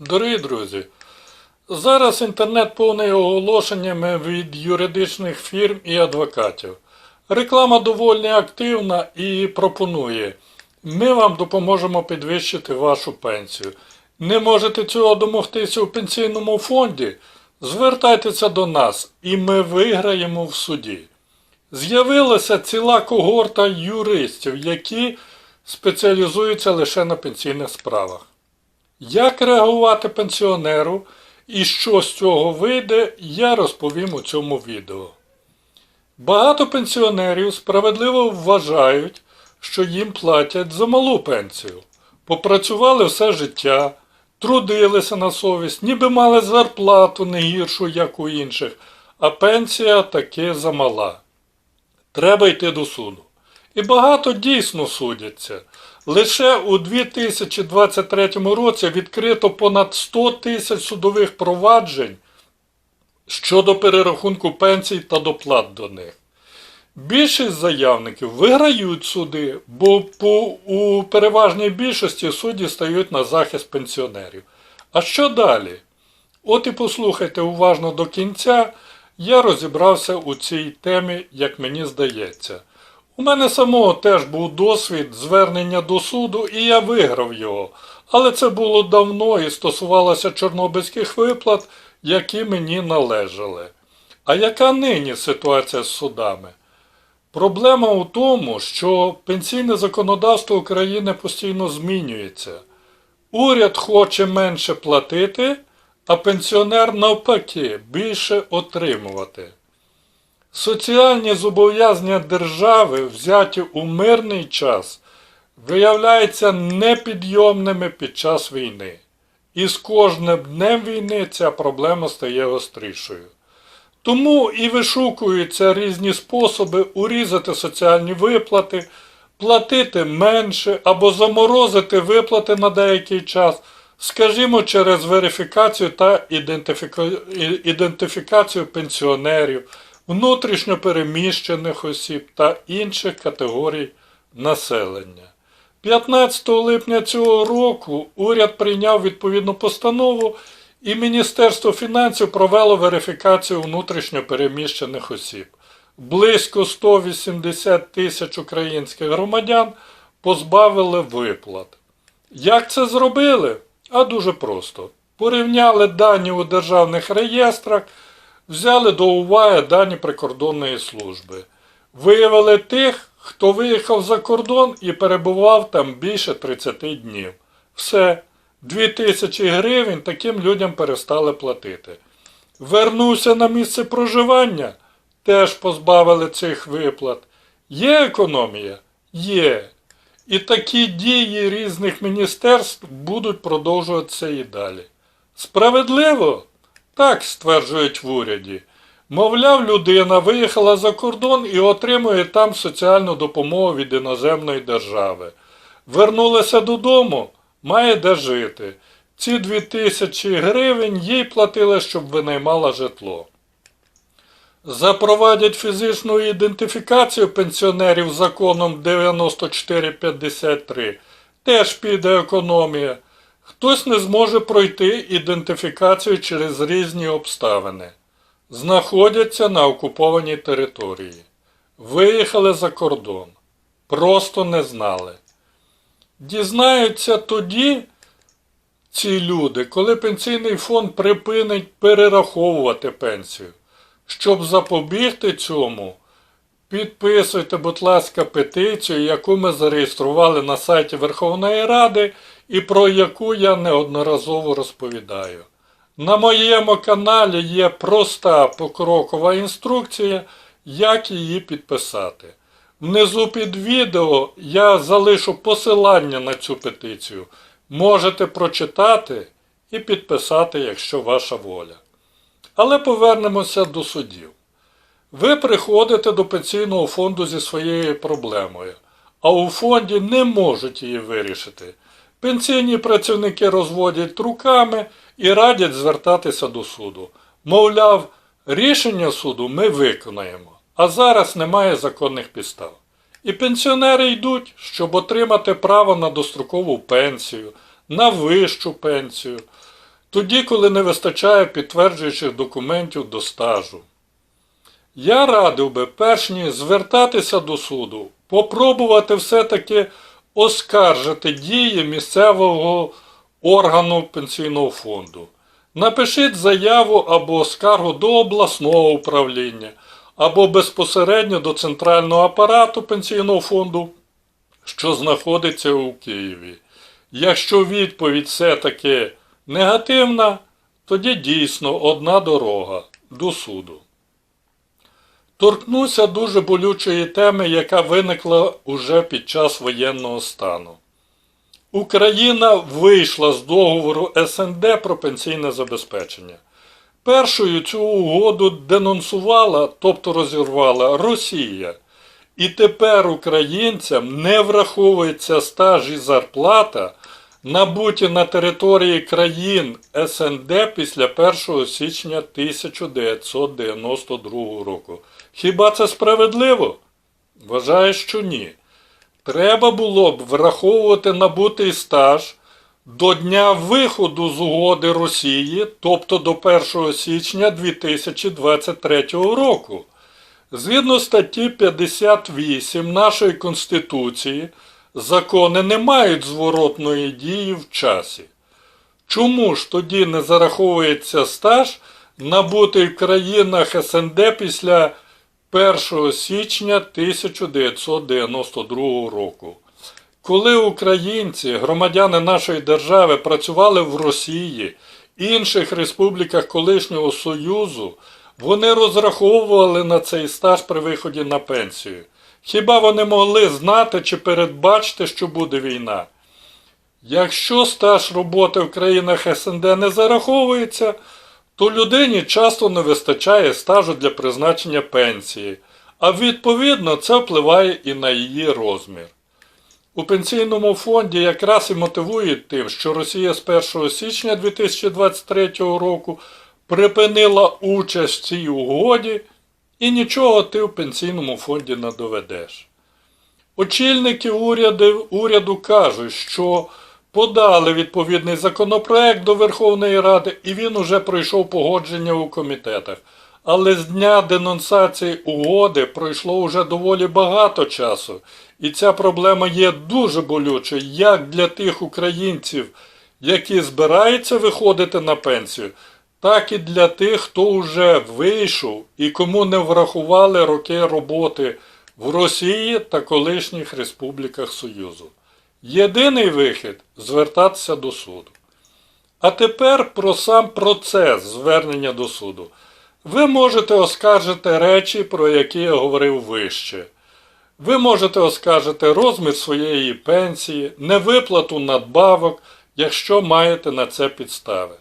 Дорогі друзі, зараз інтернет повний оголошеннями від юридичних фірм і адвокатів. Реклама доволі активна і пропонує. Ми вам допоможемо підвищити вашу пенсію. Не можете цього домогтися у пенсійному фонді? Звертайтеся до нас і ми виграємо в суді. З'явилася ціла когорта юристів, які спеціалізуються лише на пенсійних справах. Як реагувати пенсіонеру і що з цього вийде, я розповім у цьому відео. Багато пенсіонерів справедливо вважають, що їм платять за малу пенсію. Попрацювали все життя, трудилися на совість, ніби мали зарплату не гіршу, як у інших, а пенсія таки замала. Треба йти до суду. І багато дійсно судяться. Лише у 2023 році відкрито понад 100 тисяч судових проваджень щодо перерахунку пенсій та доплат до них. Більшість заявників виграють суди, бо по, у переважній більшості судді стають на захист пенсіонерів. А що далі? От і послухайте уважно до кінця, я розібрався у цій темі, як мені здається. У мене самого теж був досвід звернення до суду, і я виграв його. Але це було давно і стосувалося чорнобильських виплат, які мені належали. А яка нині ситуація з судами? Проблема у тому, що пенсійне законодавство України постійно змінюється. Уряд хоче менше платити, а пенсіонер навпаки більше отримувати. Соціальні зобов'язання держави, взяті у мирний час, виявляються непідйомними під час війни. І з кожним днем війни ця проблема стає гострішою. Тому і вишукуються різні способи урізати соціальні виплати, платити менше або заморозити виплати на деякий час, скажімо, через верифікацію та ідентифіка- ідентифікацію пенсіонерів, внутрішньопереміщених осіб та інших категорій населення. 15 липня цього року уряд прийняв відповідну постанову і Міністерство фінансів провело верифікацію внутрішньопереміщених осіб. Близько 180 тисяч українських громадян позбавили виплат. Як це зробили? А дуже просто. Порівняли дані у державних реєстрах, взяли до уваги дані прикордонної служби. Виявили тих, хто виїхав за кордон і перебував там більше 30 днів. Все, 2000 гривень таким людям перестали платити. Вернувся на місце проживання, теж позбавили цих виплат. Є економія? Є. І такі дії різних міністерств будуть продовжуватися і далі. Справедливо? Так стверджують в уряді. Мовляв, людина виїхала за кордон і отримує там соціальну допомогу від іноземної держави. Вернулася додому, має де жити. Ці 2000 гривень їй платили, щоб винаймала житло. Запровадять фізичну ідентифікацію пенсіонерів законом 9453. Теж піде економія. Хтось не зможе пройти ідентифікацію через різні обставини. Знаходяться на окупованій території. Виїхали за кордон. Просто не знали. Дізнаються тоді ці люди, коли пенсійний фонд припинить перераховувати пенсію. Щоб запобігти цьому, підписуйте, будь ласка, петицію, яку ми зареєстрували на сайті Верховної Ради і про яку я неодноразово розповідаю. На моєму каналі є проста покрокова інструкція, як її підписати. Внизу під відео я залишу посилання на цю петицію. Можете прочитати і підписати, якщо ваша воля. Але повернемося до судів. Ви приходите до пенсійного фонду зі своєю проблемою, а у фонді не можуть її вирішити. Пенсійні працівники розводять руками і радять звертатися до суду. Мовляв, рішення суду ми виконаємо, а зараз немає законних підстав. І пенсіонери йдуть, щоб отримати право на дострокову пенсію, на вищу пенсію. тоді, коли не вистачає підтверджуючих документів до стажу. Я радив би, перш ніж звертатися до суду, попробувати все-таки оскаржити дії місцевого органу пенсійного фонду. Напишіть заяву або скаргу до обласного управління, або безпосередньо до центрального апарату пенсійного фонду, що знаходиться у Києві. Якщо відповідь все-таки негативна, тоді дійсно одна дорога до суду. Торкнуся дуже болючої теми, яка виникла уже під час воєнного стану. Україна вийшла з договору СНД про пенсійне забезпечення. Першою цю угоду денонсувала, тобто розірвала Росія. І тепер українцям не враховується стаж і зарплата, набуті на території країн СНД після 1 січня 1992 року. Хіба це справедливо? Вважаю, що ні. Треба було б враховувати набутий стаж до дня виходу з угоди Росії, тобто до 1 січня 2023 року. Згідно статті 58 нашої Конституції, закони не мають зворотної дії в часі. Чому ж тоді не зараховується стаж, набутий в країнах СНД після 1 січня 1992 року? Коли українці, громадяни нашої держави, працювали в Росії, інших республіках колишнього Союзу, вони розраховували на цей стаж при виході на пенсію. Хіба вони могли знати чи передбачити, що буде війна? Якщо стаж роботи в країнах СНД не зараховується, то людині часто не вистачає стажу для призначення пенсії, а відповідно це впливає і на її розмір. У пенсійному фонді якраз і мотивують тим, що Росія з 1 січня 2023 року припинила участь в цій угоді і нічого ти в пенсійному фонді не доведеш. Очільники уряду, уряду кажуть, що подали відповідний законопроект до Верховної Ради і він уже пройшов погодження у комітетах. Але з дня денонсації угоди пройшло вже доволі багато часу, і ця проблема є дуже болючою як для тих українців, які збираються виходити на пенсію, так і для тих, хто вже вийшов і кому не врахували роки роботи в Росії та колишніх республіках Союзу. Єдиний вихід звертатися до суду. А тепер про сам процес звернення до суду. Ви можете оскаржити речі, про які я говорив вище. Ви можете оскаржити розмір своєї пенсії, невиплату надбавок, якщо маєте на це підстави.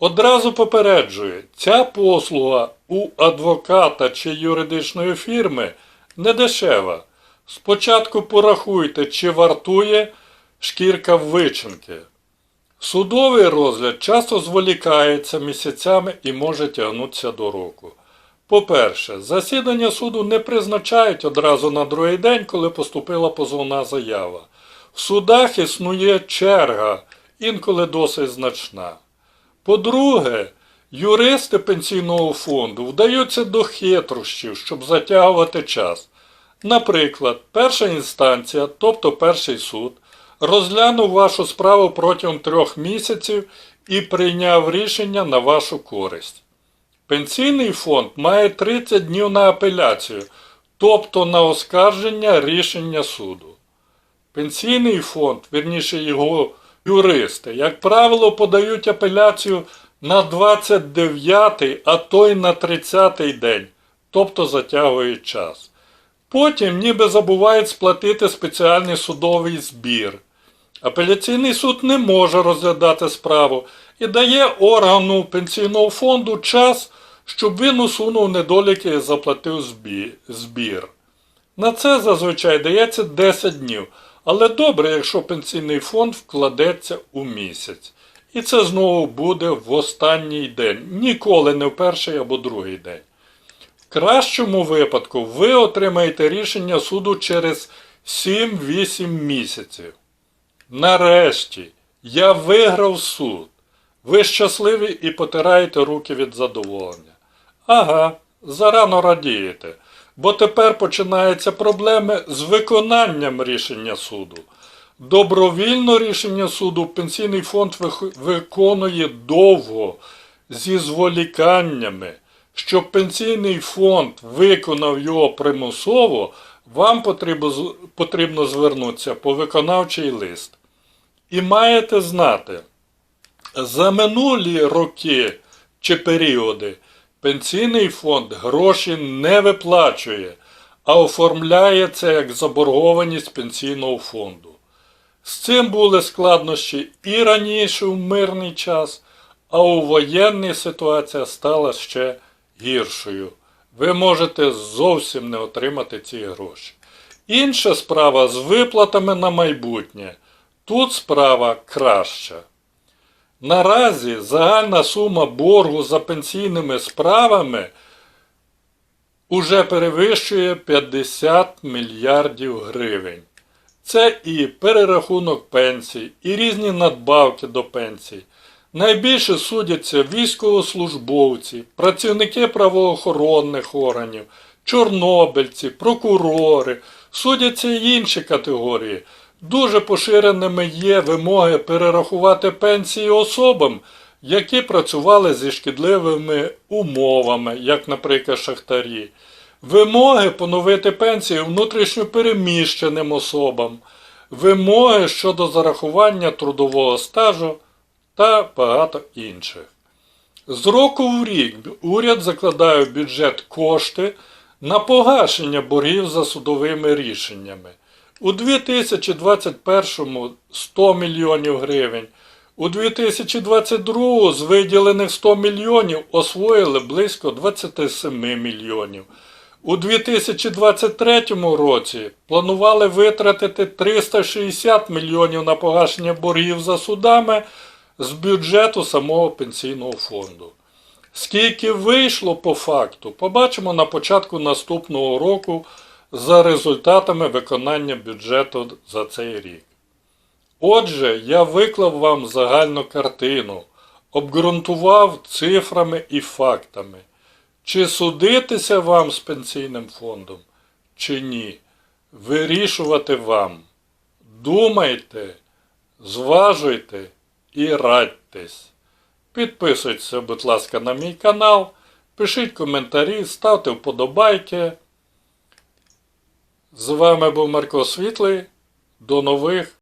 Одразу попереджую, ця послуга у адвоката чи юридичної фірми не дешева. Спочатку порахуйте, чи вартує шкірка вичинки. Судовий розгляд часто зволікається місяцями і може тягнутися до року. По-перше, засідання суду не призначають одразу на другий день, коли поступила позовна заява. В судах існує черга, інколи досить значна. По-друге, юристи пенсійного фонду вдаються до хитрощів, щоб затягувати час. Наприклад, перша інстанція, тобто перший суд, розглянув вашу справу протягом трьох місяців і прийняв рішення на вашу користь. Пенсійний фонд має 30 днів на апеляцію, тобто на оскарження рішення суду. Пенсійний фонд, вірніше його юристи, як правило, подають апеляцію на 29-й, а то й на 30-й день, тобто затягують час. Потім ніби забувають сплатити спеціальний судовий збір. Апеляційний суд не може розглядати справу і дає органу пенсійного фонду час, щоб він усунув недоліки і заплатив збір. На це зазвичай дається 10 днів, але добре, якщо пенсійний фонд вкладеться у місяць. І це знову буде в останній день, ніколи не в перший або другий день. В кращому випадку ви отримаєте рішення суду через 7-8 місяців. Нарешті я виграв суд. Ви щасливі і потираєте руки від задоволення. Ага, зарано радієте, бо тепер починаються проблеми з виконанням рішення суду. Добровільно рішення суду Пенсійний фонд виконує довго зі зволіканнями. Щоб пенсійний фонд виконав його примусово, вам потрібно, потрібно звернутися по виконавчий лист. І маєте знати, за минулі роки чи періоди пенсійний фонд гроші не виплачує, а оформляє це як заборгованість пенсійного фонду. З цим були складнощі і раніше в мирний час, а у воєнній ситуація стала ще гіршою. Ви можете зовсім не отримати ці гроші. Інша справа з виплатами на майбутнє. Тут справа краща. Наразі загальна сума боргу за пенсійними справами уже перевищує 50 мільярдів гривень. Це і перерахунок пенсій, і різні надбавки до пенсій. Найбільше судяться військовослужбовці, працівники правоохоронних органів, чорнобильці, прокурори, судяться й інші категорії. Дуже поширеними є вимоги перерахувати пенсії особам, які працювали зі шкідливими умовами, як, наприклад, шахтарі. Вимоги поновити пенсії внутрішньопереміщеним особам, вимоги щодо зарахування трудового стажу та багато інших. З року в рік уряд закладає в бюджет кошти на погашення боргів за судовими рішеннями. У 2021 100 мільйонів гривень, у 2022 з виділених 100 мільйонів освоїли близько 27 мільйонів. У 2023 році планували витратити 360 мільйонів на погашення боргів за судами з бюджету самого пенсійного фонду. Скільки вийшло по факту, побачимо на початку наступного року за результатами виконання бюджету за цей рік. Отже, я виклав вам загальну картину, обґрунтував цифрами і фактами. Чи судитися вам з пенсійним фондом, чи ні? Вирішувати вам. Думайте, зважуйте і радьтесь. Підписуйтесь, будь ласка, на мій канал, пишіть коментарі, ставте вподобайки. З вами був Марко Світлий. До нових